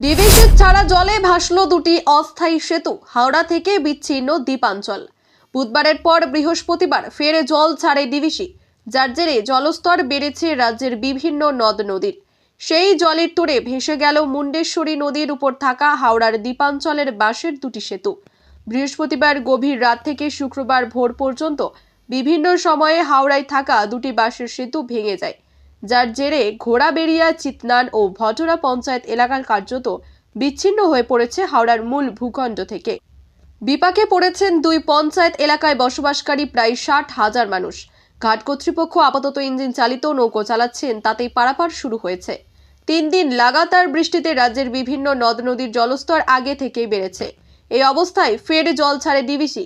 DVC ছাড়া জলে ভাসল দুটি অস্থায়ী সেতু, হাওড়া থেকে বিচ্ছিন্ন দ্বীপাঞ্চল। বুধবারের পর বৃহস্পতিবার ফের জল ছাড়ে ডিভিসি, যার জেরে জলস্তর বেড়েছে রাজ্যের বিভিন্ন নদ নদীর। সেই জলের তোড়ে ভেসে গেল মুন্ডেশ্বরী নদীর উপর থাকা হাওড়ার দ্বীপাঞ্চলের বাঁশের দুটি সেতু। বৃহস্পতিবার গভীর রাত থেকে শুক্রবার ভোর পর্যন্ত বিভিন্ন সময়ে হাওড়ায় থাকা দুটি বাঁশের সেতু ভেঙে যায়। যার জেরে ঘোড়াবেড়িয়া, চিতনান ও ভটরা পঞ্চায়েত এলাকার কার্যত বিচ্ছিন্ন হয়ে পড়েছে হাওড়ার মূল ভূখণ্ড থেকে। বিপাকে পড়েছেন দুই পঞ্চায়েত এলাকায় বসবাসকারী প্রায় ষাট হাজার মানুষ। ঘাট কর্তৃপক্ষ আপাতত ইঞ্জিন চালিত নৌকো চালাচ্ছেন, তাতেই পারাপার শুরু হয়েছে। তিন দিন লাগাতার বৃষ্টিতে রাজ্যের বিভিন্ন নদ নদীর জলস্তর আগে থেকেই বেড়েছে। এই অবস্থায় ফের জল ছাড়ে ডিভিসি।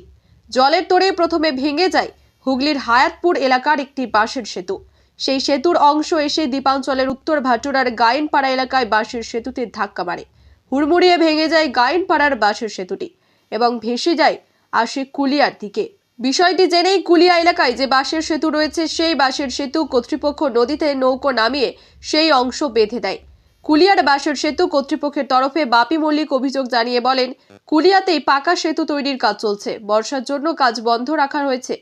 জলের তোড়ে প্রথমে ভেঙে যায় হুগলির হায়াতপুর এলাকার একটি বাঁশের সেতু। সেই সেতুর অংশ এসে দ্বীপাঞ্চলের উত্তর ভাটুরার গায়েনপাড়া এলাকায় বাঁশের সেতুতে ধাক্কা মারে। হুড়মুড়িয়ে ভেঙে যায় গায়েনপাড়ার বাঁশের সেতুটি এবং ভেসে যায় আসে কুলিয়ার দিকে। বিষয়টি জেনেই কুলিয়া এলাকায় যে বাঁশের সেতু রয়েছে, সেই বাঁশের সেতু কর্তৃপক্ষ নদীতে নৌকো নামিয়ে সেই অংশ বেঁধে দেয়। কুলিয়ার বাঁশের সেতু কর্তৃপক্ষের তরফে বাপি মল্লিক অভিযোগ জানিয়ে বলেন, কুলিয়াতেই পাকা সেতু তৈরির কাজ চলছে, বর্ষার জন্য কাজ বন্ধ রাখা হয়েছে।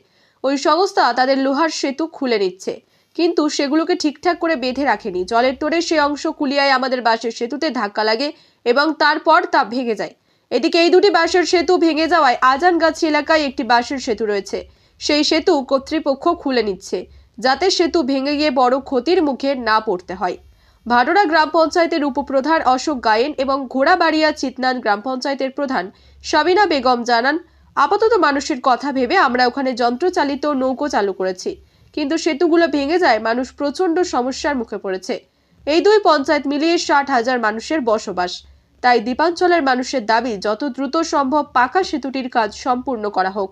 ওই সংস্থা তাদের লোহার সেতু খুলে নিচ্ছে। কিন্তু সেগুলোকে ঠিকঠাক করে বেঁধে রাখেনি। জলের তোড়ে সে অংশ কুলিয়ায় আমাদের বাঁশের সেতুতে ধাক্কা লাগে এবং তারপর তা ভেঙে যায়। এদিকে এই দুটি বাঁশের সেতু ভেঙে যাওয়ায় আজানগাছি এলাকায় একটি বাঁশের সেতু রয়েছে। সেই সেতু কর্তৃপক্ষ খুলে নিচ্ছে, যাতে সেতু ভেঙে গিয়ে বড় ক্ষতির মুখে না পড়তে হয়। ভাডোরা গ্রাম পঞ্চায়েতের উপপ্রধান অশোক গায়েন এবং ঘোড়াবাড়িয়া চিতনান গ্রাম পঞ্চায়েতের প্রধান সাবিনা বেগম জানান, আপাতত মানুষের কথা ভেবে আমরা ওখানে যন্ত্রচালিত নৌকো চালু করেছি। কিন্তু সেতুগুলো ভেঙে যায়, মানুষ প্রচণ্ড সমস্যার মুখে পড়েছে। এই দুই পঞ্চায়েত মিলিয়ে ষাট হাজার মানুষের বসবাস। তাই দ্বীপাঞ্চলের মানুষের দাবি, যত দ্রুত সম্ভব পাকা সেতুটির কাজ সম্পূর্ণ করা হোক।